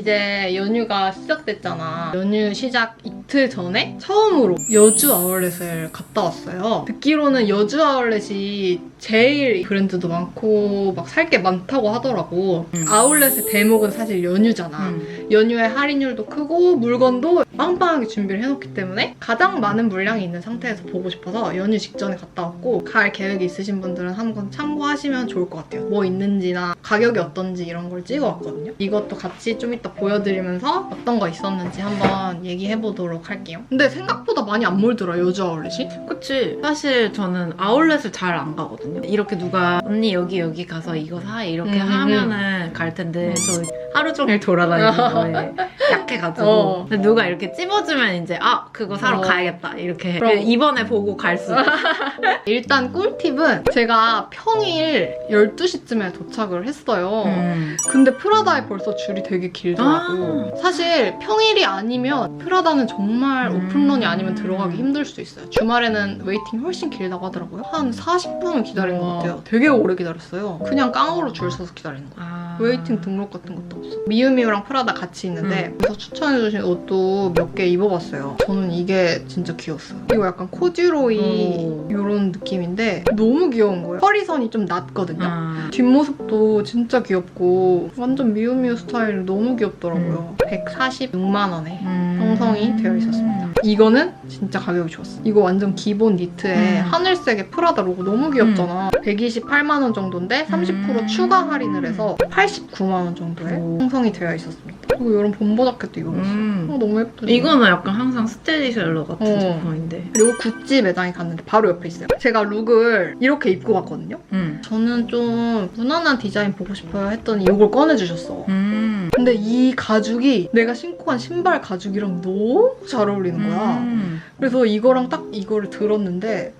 이제 연휴가 시작됐잖아. 연휴 시작 이틀 전에 처음으로 여주 아울렛을 갔다 왔어요. 듣기로는 여주 아울렛이 제일 브랜드도 많고 막 살 게 많다고 하더라고. 음. 아울렛의 대목은 사실 연휴잖아. 음. 연휴에 할인율도 크고 물건도 빵빵하게 준비를 해놓기 때문에 가장 많은 물량이 있는 상태에서 보고 싶어서 연휴 직전에 갔다 왔고 갈 계획이 있으신 분들은 한번 참고하시면 좋을 것 같아요. 뭐 있는지나 가격이 어떤지 이런 걸 찍어왔거든요. 이것도 같이 좀 이따 보여드리면서 어떤 거 있었는지 한번 얘기해보도록 할게요. 근데 생각보다 많이 안 몰더라 여주 아울렛이. 그치. 사실 저는 아울렛을 잘 안 가거든요. 이렇게 누가 언니 여기 여기 가서 이거 사 이렇게 음, 하면은 갈 텐데 음. 저 하루 종일 돌아다니는 거에 약해가지고 어. 근데 누가 이렇게 찝어주면 이제 아 그거 사러 어. 가야겠다 이렇게 그럼. 이번에 보고 갈 수. 일단 꿀팁은 제가 평일 12시쯤에 도착을 했어요. 음. 근데 프라다에 벌써 줄이 되게 길더라고. 사실 평일이 아니면 프라다는 정말 음. 오픈런이 아니면 들어가기 힘들 수 있어요. 주말에는 웨이팅이 훨씬 길다고 하더라고요. 한 40분은 기다 린것 와. 같아요. 되게 오래 기다렸어요. 그냥 깡으로 줄 서서 기다리는 거예요. 아. 웨이팅 등록 같은 것도 없어. 미우미우랑 프라다 같이 있는데 음. 그래서 추천해주신 옷도 몇 개 입어봤어요. 저는 이게 진짜 귀여웠어요. 이거 약간 코듀로이 오. 이런 느낌인데 너무 귀여운 거예요. 허리선이 좀 낮거든요. 아. 뒷모습도 진짜 귀엽고 완전 미우미우 스타일 너무 귀엽더라고요. 146만 원에 음. 형성이 되어 있었습니다. 이거는 진짜 가격이 좋았어. 이거 완전 기본 니트에 음. 하늘색의 프라다 로고 너무 귀엽잖아. 128만 원 정도인데 30% 음. 추가 할인을 해서 89만 원 정도에 오. 형성이 되어 있었습니다. 그리고 이런 bom버 자켓도 입어봤어. 음. 어, 너무 예쁘죠? 이거는 약간 항상 스테디셀러 같은 어. 제품인데. 그리고 구찌 매장에 갔는데 바로 옆에 있어요. 제가 룩을 이렇게 입고 갔거든요. 음. 저는 좀 무난한 디자인 보고 싶어요 했더니 이걸 꺼내주셨어. 음. 근데 이 가죽이 내가 신고 간 신발 가죽이랑 너무 잘 어울리는 거야. 음. 그래서 이거랑 딱 이거를 들었는데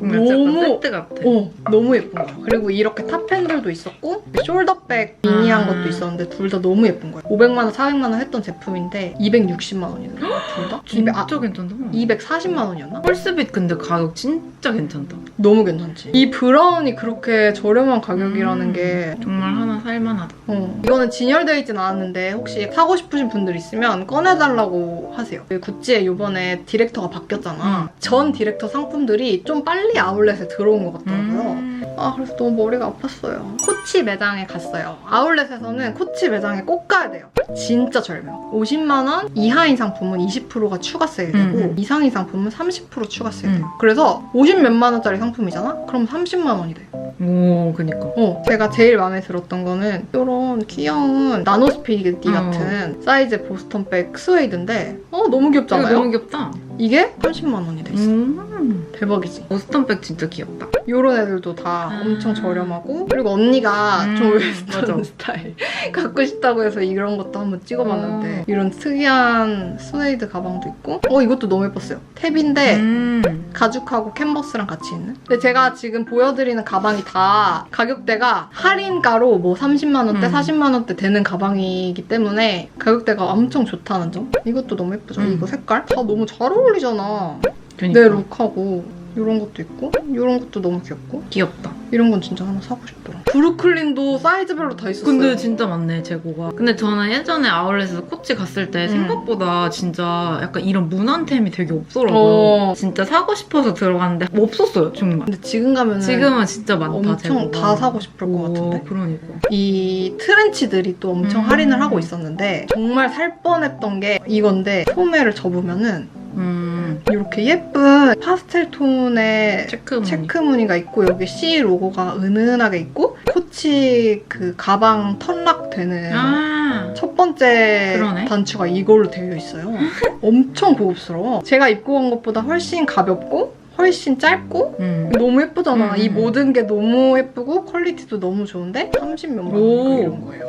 너무- 세트 같아. 어 너무 예쁜 거야. 그리고 이렇게 탑핸들도 있었고 숄더백 미니한 아. 것도 있었는데 둘 다 너무 예쁜 거야. 500만 원, 400만 원 했던 제품인데 260만 원이더라고 둘 다. 진짜 200, 아, 괜찮다. 240만 원이었나? 펄스빗 근데 가격 진짜 괜찮다. 너무 괜찮지. 이 브라운이 그렇게 저렴한 가격이라는 음. 게 정말 하나 살만하다. 어. 이거는 진열되어 있진 않았는데 혹시 사고 싶으신 분들 있으면 꺼내달라고 하세요. 그 구찌에 이번에 디렉터가 바뀌었잖아. 음. 전 디렉터 상품들이 좀 빨리 아울렛에 들어온 것 같더라고요. 음. 아 그래서 너무 머리가 아팠어요. 코치 매장에 갔어요. 아울렛에서는 코치 매장에 꼭 가야 돼요. 진짜 저렴해요. 50만 원 이하인 상품은 20%가 추가 세일되고 음. 이상인 상품은 30% 추가 세일돼요. 음. 그래서 50 몇만 원짜리 상품이잖아? 그럼 30만 원이 돼. 오, 그니까. 어, 제가 제일 마음에 들었던 거는 이런 귀여운 나노스피디 어. 같은 사이즈 보스턴백 스웨이드인데 어 너무 귀엽잖아요? 너무 귀엽다. 이게 30만 원이 돼 있어. 음. 대박이지. 보스턴백 진짜 귀엽다. 이런 애들도 다 아. 엄청 저렴하고 그리고 언니가 음, 좀 웨스턴. 스타일 갖고 싶다고 해서 이런 것도 한번 찍어봤는데 어. 이런 특이한 스웨이드 가방도 있고 어 이것도 너무 예뻤어요. 탭인데 음. 가죽하고 캔버스랑 같이 있는. 근데 제가 지금 보여드리는 가방이 다 가격대가 할인가로 뭐 30만 원대, 음. 40만 원대 되는 가방이기 때문에 가격대가 엄청 좋다는 점. 이것도 너무 예쁘죠? 음. 이거 색깔 다 너무 잘 어울리잖아. 그니까. 내 룩하고. 이런 것도 있고 이런 것도 너무 귀엽고 귀엽다. 이런 건 진짜 하나 사고 싶더라. 브루클린도 사이즈별로 다 있었어요. 근데 진짜 많네, 재고가. 근데 저는 예전에 아울렛에서 코치 갔을 때 음. 생각보다 진짜 약간 이런 무난템이 되게 없더라고요. 어. 진짜 사고 싶어서 들어갔는데 없었어요, 정말. 근데 지금 가면은 지금은 진짜 많다, 엄청 재고가. 다 사고 싶을 것 오, 같은데. 그러니까. 이 트렌치들이 또 엄청 음. 할인을 하고 있었는데 정말 살 뻔했던 게 이건데 소매를 접으면은 음. 이렇게 예쁜 파스텔 톤의 체크 무늬. 체크 무늬가 있고 여기 C 로고가 은은하게 있고 코치 그 가방 턴락 되는 아. 첫 번째 그러네. 단추가 이걸로 되어 있어요. 엄청 고급스러워. 제가 입고 온 것보다 훨씬 가볍고 훨씬 짧고 음. 너무 예쁘잖아. 음. 이 모든 게 너무 예쁘고 퀄리티도 너무 좋은데 30몇 만 원 오. 이런 거예요.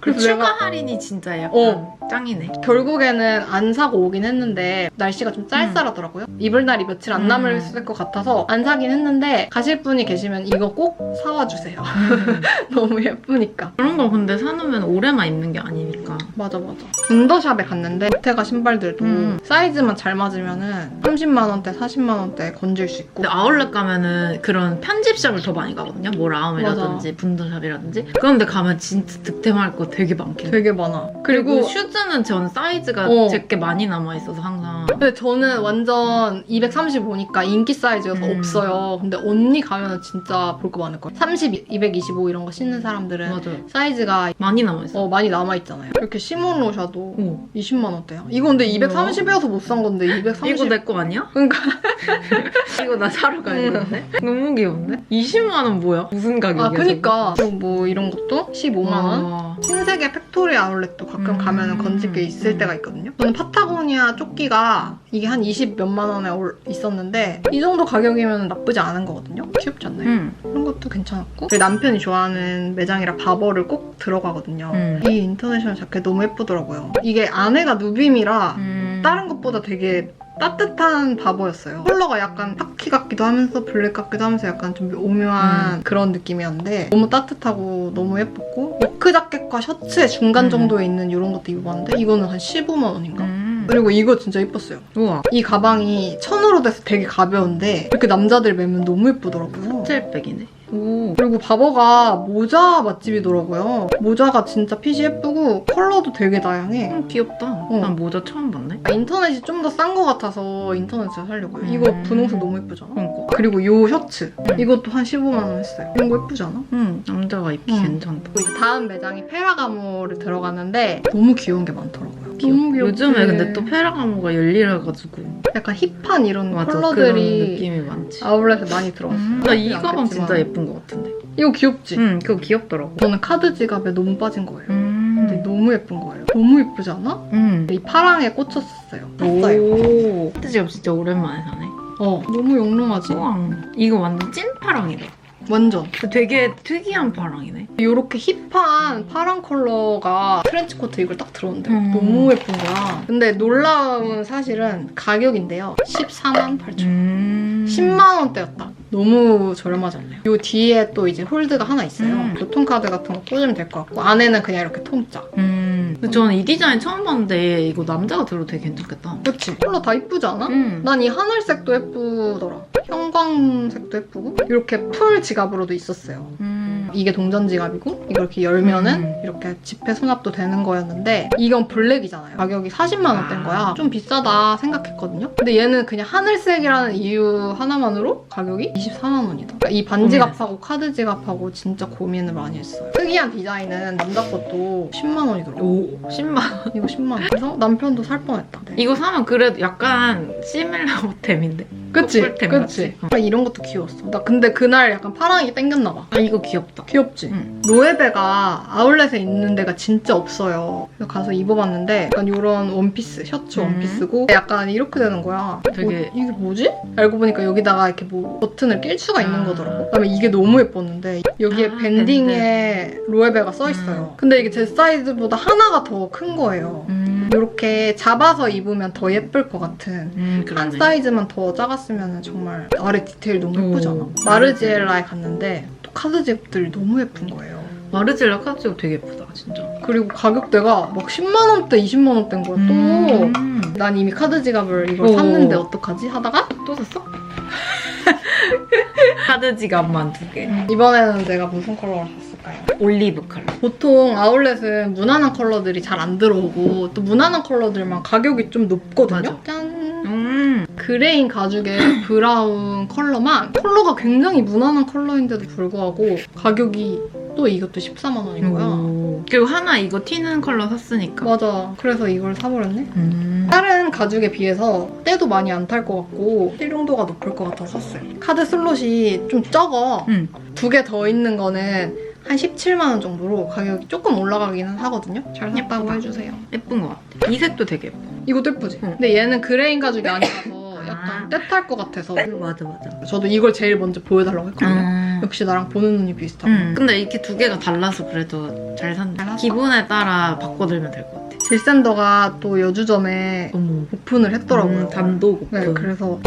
그 그래서 추가 내가 할인이 진짜 약간 어. 짱이네. 결국에는 안 사고 오긴 했는데 날씨가 좀 쌀쌀하더라고요. 입을 날이 며칠 안 남을 음. 것 같아서 안 사긴 했는데 가실 분이 계시면 이거 꼭 사와 주세요. 너무 예쁘니까. 그런 걸 근데 사놓으면 오래만 입는 게 아니니까. 맞아 맞아. 분더샵에 갔는데 보테가 신발들도 음. 사이즈만 잘 맞으면은 30만 원대, 40만 원대 건질 수 있고. 근데 아울렛 가면은 그런 편집샵을 더 많이 가거든요. 뭐 라움이라든지 분더샵이라든지. 그런데 가면 진짜 득템할 거 되게 많긴 해. 되게 많아. 그리고 그리고 슈즈는 전 사이즈가 어. 제게 많이 남아 있어서 항상. 근데 저는 완전 235니까 인기 사이즈여서 음. 없어요. 근데 언니 가면은 진짜 볼 거 많을 거예요. 30, 225 이런 거 신는 사람들은 맞아요. 사이즈가 많이 남아있어. 어, 많이 남아있잖아요. 이렇게 시몬로샤도 오. 20만 원대야. 이거 근데 230이어서 못 산 건데 230. 이거 내 거 아니야? 그러니까 이거 나 사러 가야겠는데? 너무 귀여운데? 20만 원 뭐야? 무슨 가격이야? 아 그니까 뭐 이런 것도 15만 원. 와. 신세계 팩토리 아울렛도 가끔 음. 가면은 건질 게 있을 음. 때가 있거든요. 저는 파타고니아 조끼가 이게 한 20 몇만 원에 올- 있었는데 이 정도 가격이면 나쁘지 않은 거거든요. 귀엽지 않나요? 응. 그런 것도 괜찮았고 그리고 남편이 좋아하는 매장이라 바버를 꼭 들어가거든요. 음. 이 인터내셔널 자켓 너무 예쁘더라고요. 이게 안에가 누빔이라 음. 다른 것보다 되게 따뜻한 바버였어요. 컬러가 약간 카키 같기도 하면서 블랙 같기도 하면서 약간 좀 오묘한 음. 그런 느낌이었는데 너무 따뜻하고 너무 예뻤고 워크 자켓과 셔츠의 중간 음. 정도에 있는 이런 것도 입어봤는데 이거는 한 15만 원인가? 음. 그리고 이거 진짜 예뻤어요. 우와. 이 가방이 천으로 돼서 되게 가벼운데 이렇게 남자들 매면 너무 예쁘더라고요. 셀백이네. 오. 그리고 바버가 모자 맛집이더라고요. 모자가 진짜 핏이 예쁘고 컬러도 되게 다양해. 음, 귀엽다. 어. 난 모자 처음 봤네. 인터넷이 좀 더 싼 것 같아서 인터넷에서 살려고요. 음. 이거 분홍색 너무 예쁘잖아. 그러니까. 그리고 이 셔츠 음. 이것도 한 15만 원 했어요. 이런 거 예쁘지 않아? 응. 남자가 입기 응. 괜찮다. 다음 매장이 페라가모를 들어갔는데 너무 귀여운 게 많더라고요. 너무 귀엽지. 요즘에 근데 또 페라가모가 열리라가지고 약간 힙한 이런 맞아 그런 컬러들이 느낌이 많지. 아울렛에 많이 들어왔어요. 음, 나 이 가방. 진짜 예쁜 것 같은데. 이거 귀엽지? 응, 그거 귀엽더라고. 저는 카드 지갑에 너무 빠진 거예요. 근데 음. 너무 예쁜 거예요. 너무 예쁘지 않아? 음. 이 파랑에 꽂혔었어요. 샀어요. 오. 카드지갑 진짜 오랜만에 사네. 어, 너무 영롱하지? 우와. 이거 완전 찐 파랑이다. 완전. 되게 특이한 파랑이네. 이렇게 힙한 파란 컬러가 트렌치 코트 이걸 딱 들었는데 음. 너무 예쁜 거야. 근데 놀라운 사실은 가격인데요. 14만 8천 원. 음. 10만 원대였다. 너무 저렴하지 않나요? 요 뒤에 또 이제 홀드가 하나 있어요. 음. 교통카드 같은 거 꽂으면 될 것 같고 안에는 그냥 이렇게 통짜. 음. 근데 저는 이 디자인 처음 봤는데 이거 남자가 들어도 되게 괜찮겠다. 그치? 컬러 다 이쁘지 않아? 음. 난이 하늘색도 예쁘더라. 형 광색도 예쁘고 이렇게 풀 지갑으로도 있었어요. 음. 이게 동전 지갑이고 이렇게 열면은 음. 이렇게 지폐 수납도 되는 거였는데 이건 블랙이잖아요. 가격이 40만 원대인 거야. 아. 좀 비싸다 생각했거든요. 근데 얘는 그냥 하늘색이라는 이유 하나만으로 가격이 24만 원이다. 그러니까 이 반지갑하고 카드 지갑하고 진짜 고민을 많이 했어요. 특이한 디자인은 남자 것도 10만 원이더라고. 오. 10만 원. 이거 10만 원. 그래서 남편도 살 뻔했다. 네. 이거 사면 그래도 약간 시밀러템인데. 그치? 커플템 그치? 같이. 아, 이런 것도 귀여웠어. 나 근데 그날 약간 파랑이 땡겼나 봐. 아 이거 귀엽다. 귀엽지? 응. 로에베가 아울렛에 있는 데가 진짜 없어요. 그래서 가서 입어봤는데 약간 이런 원피스, 셔츠 음. 원피스고 약간 이렇게 되는 거야. 되게- 어, 이게 뭐지? 알고 보니까 여기다가 이렇게 뭐 버튼을 낄 수가 있는 아. 거더라고. 그다음에 이게 너무 예뻤는데 여기에 아, 밴딩에 로에베가 써 있어요. 음. 근데 이게 제 사이즈보다 하나가 더 큰 거예요. 음. 이렇게 잡아서 입으면 더 예쁠 것 같은 음, 한 그러네. 사이즈만 더 작았으면 정말 아래 디테일 너무 예쁘잖아. 오. 마르지엘라에 갔는데 또 카드 집들이 너무 예쁜 거예요. 마르질라 카드가 되게 예쁘다 진짜. 그리고 가격대가 막 10만 원대, 20만 원대인 거야 또. 음. 난 이미 카드 지갑을 이걸 오. 샀는데 어떡하지? 하다가 또 샀어? 카드 지갑만 두 개. 이번에는 내가 무슨 컬러를 샀을 까요? 올리브 컬러. 보통 아울렛은 무난한 컬러들이 잘 안 들어오고 또 무난한 컬러들만 가격이 좀 높거든요. 맞아. 짠! 음. 그레인 가죽의 브라운 컬러만 컬러가 굉장히 무난한 컬러인데도 불구하고 가격이 또 이것도 14만 원인 거야. 오. 그리고 하나 이거 튀는 컬러 샀으니까. 맞아. 그래서 이걸 사버렸네. 음. 다른 가죽에 비해서 때도 많이 안 탈 것 같고 실용도가 높을 것 같아서 샀어요. 카드 슬롯이 좀 적어. 음. 두개 더 있는 거는 한 17만 원 정도로 가격이 조금 올라가기는 하거든요. 잘 샀다고 예쁘다. 해주세요. 예쁜 것 같아. 이 색도 되게 예뻐. 이것도 예쁘지? 응. 근데 얘는 그레인 가죽이 아니라서 아. 약간 때탈 것 같아서 맞아 맞아. 저도 이걸 제일 먼저 보여달라고 했거든요. 음. 역시 나랑 보는 눈이 비슷하고. 음. 근데 이렇게 두 개가 달라서 그래도 잘 샀네. 잘 샀어. 기분에 따라 바꿔들면 될 것 같아. 질센더가 또 여주점에 어머. 오픈을 했더라고요. 음, 단독 오픈. 네, 그래서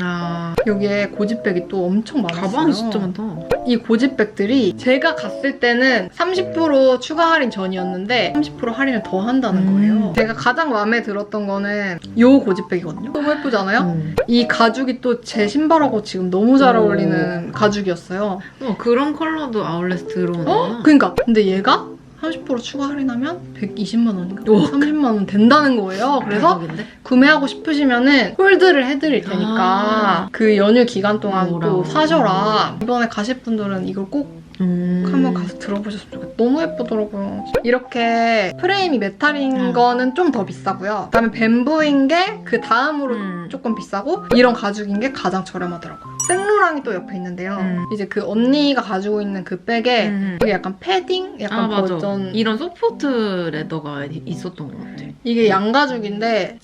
아, 여기에 고집백이 또 엄청 많았어요. 가방 진짜 많다. 이 고집백들이 제가 갔을 때는 30% 추가 할인 전이었는데 30% 할인을 더 한다는 음. 거예요. 제가 가장 마음에 들었던 거는 요 고집백이거든요. 너무 예쁘지 않아요? 음. 이 가죽이 또 제 신발하고 지금 너무 잘 오. 어울리는 가죽이었어요. 어, 그런 컬러도 아울렛 들어오는 어? 그니까 근데 얘가 30% 추가 할인하면 120만 원인가? 오. 30만 원 된다는 거예요. 그래서 대박인데? 구매하고 싶으시면은 홀드를 해드릴 테니까 아. 그 연휴 기간 동안. 또 사셔라. 이번에 가실 분들은 이걸 꼭 음. 한번 가서 들어보셨으면 좋겠어요. 너무 예쁘더라고요. 이렇게 프레임이 메탈인 음. 거는 좀 더 비싸고요. 그다음에 뱀부인 게 그 다음으로 음. 조금 비싸고 이런 가죽인 게 가장 저렴하더라고요. 생로랑이 또 옆에 있는데요. 음. 이제 그 언니가 가지고 있는 그 백에 음. 이게 약간 패딩 약간 아 맞아. 버전 이런 소프트 레더가 있었던 것 같아. 이게 양가죽인데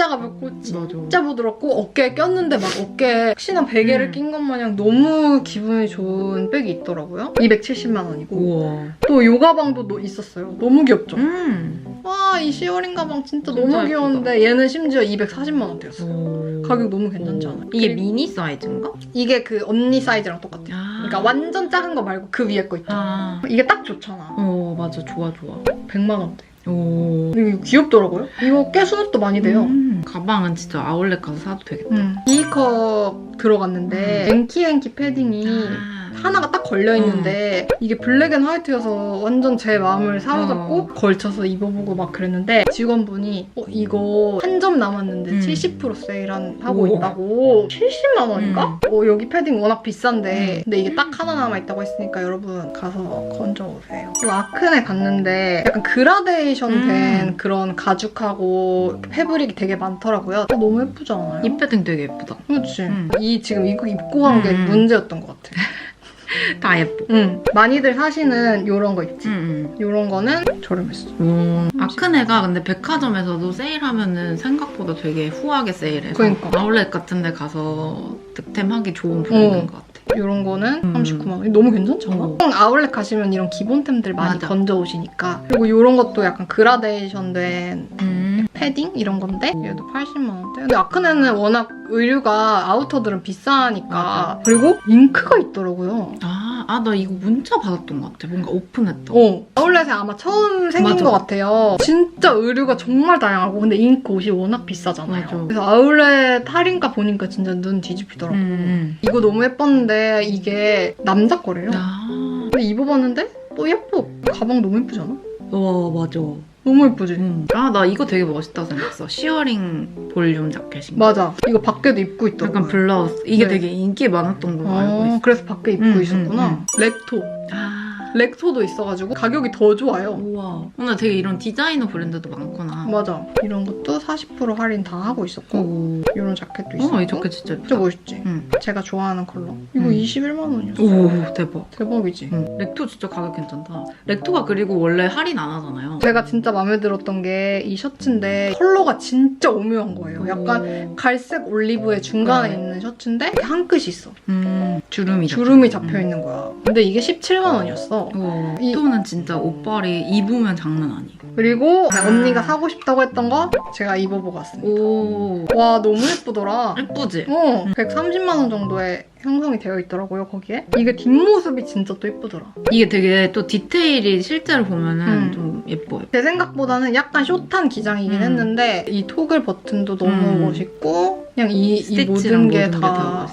진짜 가볍고 맞아. 진짜 부드럽고 어깨에 꼈는데 막 어깨에 혹시나 베개를 음. 낀것 마냥 너무 기분이 좋은 백이 있더라고요. 270만 원이고 우와. 또 요 가방도 너- 있었어요. 너무 귀엽죠? 음. 와이 시어링 가방 진짜, 진짜 너무. 귀여운데 얘는 심지어 240만 원대였어. 요 오. 가격 너무 괜찮지 않아요? 이게 미니 사이즈인가? 이게 그 언니 사이즈랑 똑같아요. 아. 그러니까 완전 작은 거 말고 그 위에 거 있죠. 아. 이게 딱 좋잖아. 어 맞아 좋아 좋아. 100만 원대. 오. 이거 귀엽더라고요. 이거 꽤 수납도 많이 돼요. 음. 가방은 진짜 아울렛 가서 사도 되겠다. 음. D컵 들어갔는데 음. 엔키엔키 패딩이 아. 하나가 딱 걸려 있는데 이게 블랙 앤 화이트여서 완전 제 마음을 사로잡고 어. 걸쳐서 입어보고 막 그랬는데 직원분이 어 이거 한 점 남았는데 음. 70% 세일한 하고 오. 있다고 70만 원인가? 어 여기 패딩 워낙 비싼데 음. 근데 이게 딱 하나 남아 있다고 했으니까 여러분 가서 건져 오세요. 그리고 아크네 갔는데 약간 그라데이션 음. 된 그런 가죽하고 패브릭이 되게 많 더라고요. 어, 너무 예쁘지 않아요? 이 패딩 되게 예쁘다. 그렇지. 음. 이 지금 이거 입고 간 게 음. 문제였던 것 같아. 다 예뻐. 응. 많이들 사시는 요런 거 있지. 음. 요런 거는 저렴했어. 음. 아크네가 근데 백화점에서도 세일하면은 생각보다 되게 후하게 세일해서 그러니까. 아울렛 같은 데 가서 득템하기 좋은 브랜드인 어. 것 같아. 요런 거는 음. 39만 원. 너무 괜찮지 않아? 어. 아울렛 가시면 이런 기본템들 많이 맞아. 건져 오시니까. 그리고 요런 것도 약간 그라데이션 된 음. 패딩 이런 건데 얘도 80만 원대. 근데 아크네는 워낙 의류가 아우터들은 비싸니까. 맞아. 그리고 잉크가 있더라고요. 아, 아, 나 이거 문자 받았던 것 같아. 뭔가 오픈했다. 어. 아울렛에 아마 처음 생긴 맞아. 것 같아요. 진짜 의류가 정말 다양하고 근데 잉크 옷이 워낙 비싸잖아요. 맞아. 그래서 아울렛 할인가 보니까 진짜 눈 뒤집히더라고. 음. 이거 너무 예뻤는데 이게 남자 거래요. 아, 근데 입어봤는데 또 예뻐. 가방 너무 예쁘지 않아? 와, 맞아. 너무 예쁘지? 음. 아, 나 이거 되게 멋있다 생각했어. 시어링 볼륨 자켓인 거. 맞아. 이거 밖에도 입고 있더라고. 약간 블라우스. 이게 네. 되게 인기 많았던 걸로 알고 어, 있어. 그래서 밖에 입고 음, 있었구나. 음, 렉토. 아. 렉토도 있어가지고 가격이 더 좋아요. 우와. 오늘 되게 이런 디자이너 브랜드도 많구나. 맞아. 이런 것도 40% 할인 다 하고 있었고 오. 이런 자켓도 있었고. 어, 이 자켓 진짜 진짜 예쁘다. 멋있지? 응. 제가 좋아하는 컬러. 이거 음. 21만 원이었어. 오, 대박. 대박이지? 응. 렉토 진짜 가격 괜찮다. 렉토가 그리고 원래 할인 안 하잖아요. 제가 진짜 마음에 들었던 게 이 셔츠인데 컬러가 진짜 오묘한 거예요. 약간 오. 갈색 올리브의 중간에 네. 있는 셔츠인데 한 끗이 있어. 음, 주름이 주름이 잡혀 잡혀 있는 거야. 근데 이게 17만 원이었어. 와, 이- 렉토는 진짜 옷빨이 입으면 장난 아니에요. 그리고 아. 언니가 사고 싶다고 했던 거 제가 입어보고 왔습니다. 오, 와 너무 예쁘더라. 예쁘지? 어, 130만 원 정도에 형성이 되어 있더라고요 거기에. 이게 뒷모습이 진짜 또 예쁘더라. 이게 되게 또 디테일이 실제로 보면은 음. 좀 예뻐요. 제 생각보다는 약간 숏한 기장이긴 음. 했는데 이 토글 버튼도 너무 음. 멋있고 그냥 이, 이 모든 게 다.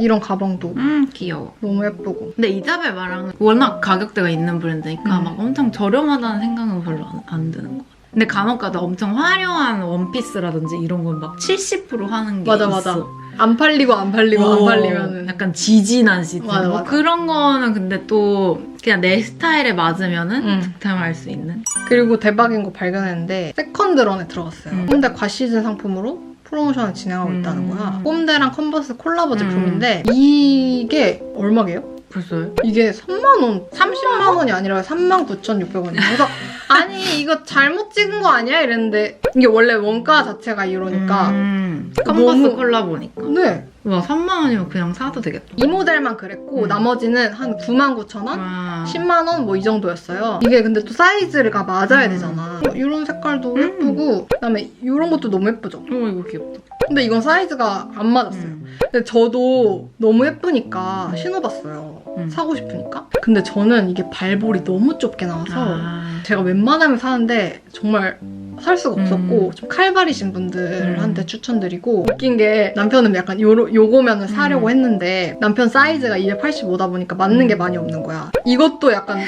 이런 가방도 음, 귀여워. 너무 예쁘고. 근데 이자벨마랑은 워낙 가격대가 있는 브랜드니까 음. 막 엄청 저렴하다는 생각은 별로 안, 안 드는 것 같아. 근데 간혹가다 엄청 화려한 원피스라든지 이런 건 막 70% 하는 게 맞아, 있어. 맞아. 안 팔리고 안 팔리고 안 어, 팔리면은 약간 지진한 시즌 맞아, 뭐 맞아. 그런 거는 근데 또 그냥 내 스타일에 맞으면은 음. 득템할 수 있는 그리고 대박인 거 발견했는데 세컨드런에 들어갔어요. 음. 홈데 과시즌 상품으로 프로모션을 진행하고 음. 있다는 거야. 홈데랑 컨버스 콜라보 음. 제품인데 이게 얼마게요? 벌써요? 이게 3만 원, 30만 원이 아니라 39,600원이에요. 그래서 아니 이거 잘못 찍은 거 아니야? 이랬는데 이게 원래 원가 자체가 이러니까 음, 컨버스 너무- 콜라보니까 네. 와 3만 원이면 그냥 사도 되겠다 이 모델만 그랬고 음. 나머지는 한 99,000원? 와. 10만 원 뭐 이 정도였어요. 이게 근데 또 사이즈가 맞아야 음. 되잖아. 이런 색깔도 음. 예쁘고 그다음에 이런 것도 너무 예쁘죠. 어 이거 귀엽다 근데 이건 사이즈가 안 맞았어요. 음. 근데 저도 너무 예쁘니까 신어봤어요. 음. 사고 싶으니까. 근데 저는 이게 발볼이 너무 좁게 나와서 아. 제가 웬만하면 사는데 정말 살 수가 없었고 음. 좀 칼발이신 분들한테 음. 추천드리고 웃긴 게 남편은 약간 요, 요거면은 사려고 음. 했는데 남편 사이즈가 285다 보니까 맞는 게 많이 없는 거야. 이것도 약간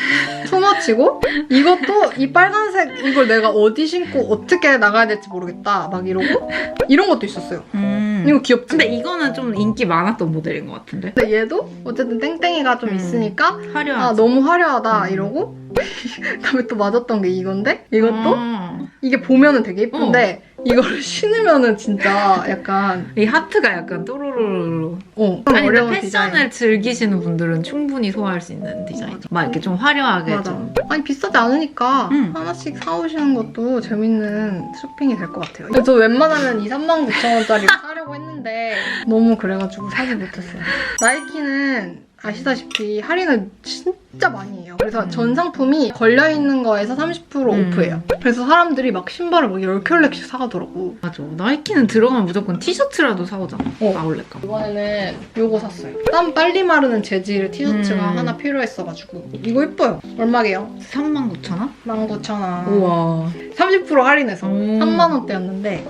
투머치고 이것도 이 빨간색 이걸 내가 어디 신고 어떻게 나가야 될지 모르겠다 막 이러고 이런 것도 있었어요. 음. 이거 귀엽지? 근데 이거는 좀 인기 많았던 모델인 것 같은데. 근데 얘도 어쨌든 땡땡이가 좀 음. 있으니까 화려하지. 아 너무 화려하다 음. 이러고 그다음에 또 맞았던 게 이건데 이것도 어. 이게 보면은 되게 예쁜데 이거를 신으면은 진짜 약간 이 하트가 약간 또르르르. 어 좀 아니 근데 어려운 패션을 디자인. 즐기시는 분들은 충분히 소화할 수 있는 디자인. 맞아. 막 이렇게 좀 화려하게 맞아. 좀. 아니 비싸지 않으니까 음. 하나씩 사오시는 것도 재밌는 쇼핑이 될 것 같아요. 저 웬만하면 2, 3만 9천 원짜리 사려고 했는데 너무 그래가지고 사지 못했어요. 나이키는 아시다시피 할인을 진짜 많이 해요. 그래서 음. 전 상품이 걸려있는 거에서 30% 음. 오프예요. 그래서 사람들이 막 신발을 막 10켤레씩 사가더라고. 맞아. 나이키는 들어가면 무조건 티셔츠라도 사오잖아. 어. 아울렛 가. 이번에는 요거 샀어요. 땀 빨리 마르는 재질 티셔츠가 음. 하나 필요했어가지고 이거 예뻐요. 얼마게요? 39,000원? 19,000원. 우와. 30% 할인해서 음. 3만 원대였는데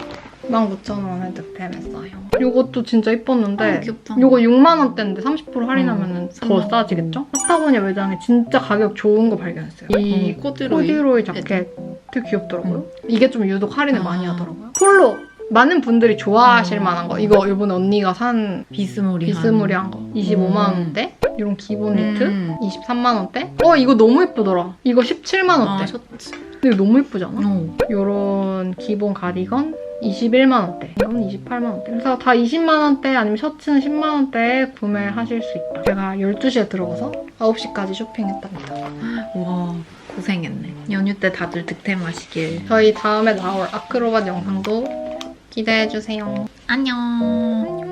19,000원에 득템했어요. 요것도 진짜 예뻤는데 아, 귀엽다. 요거 6만 원대인데 30% 할인하면 음, 더 3만 원. 싸지겠죠? 파타고니아 매장에 진짜 가격 좋은 거 발견했어요. 이 어, 코드로이. 코디로이 자켓 되게 귀엽더라고요. 이게 좀 유독 할인을 아. 많이 하더라고요. 폴로 많은 분들이 좋아하실 음. 만한 거. 이거 이번에 언니가 산 비스무리한. 비스무리한 거. 25만 원대. 이런 기본 니트 음. 23만 원대. 어 이거 너무 예쁘더라. 이거 17만 원대. 아. 근데 이거 너무 예쁘지 않아? 어. 요런 기본 가디건 21만 원대. 이건 28만 원대. 그래서 다 20만 원대 아니면 셔츠는 10만 원대에 구매하실 수 있다. 제가 12시에 들어가서 9시까지 쇼핑했답니다. 와, 고생했네. 연휴 때 다들 득템하시길. 저희 다음에 나올 아크로ባት 영상도 기대해주세요. 안녕.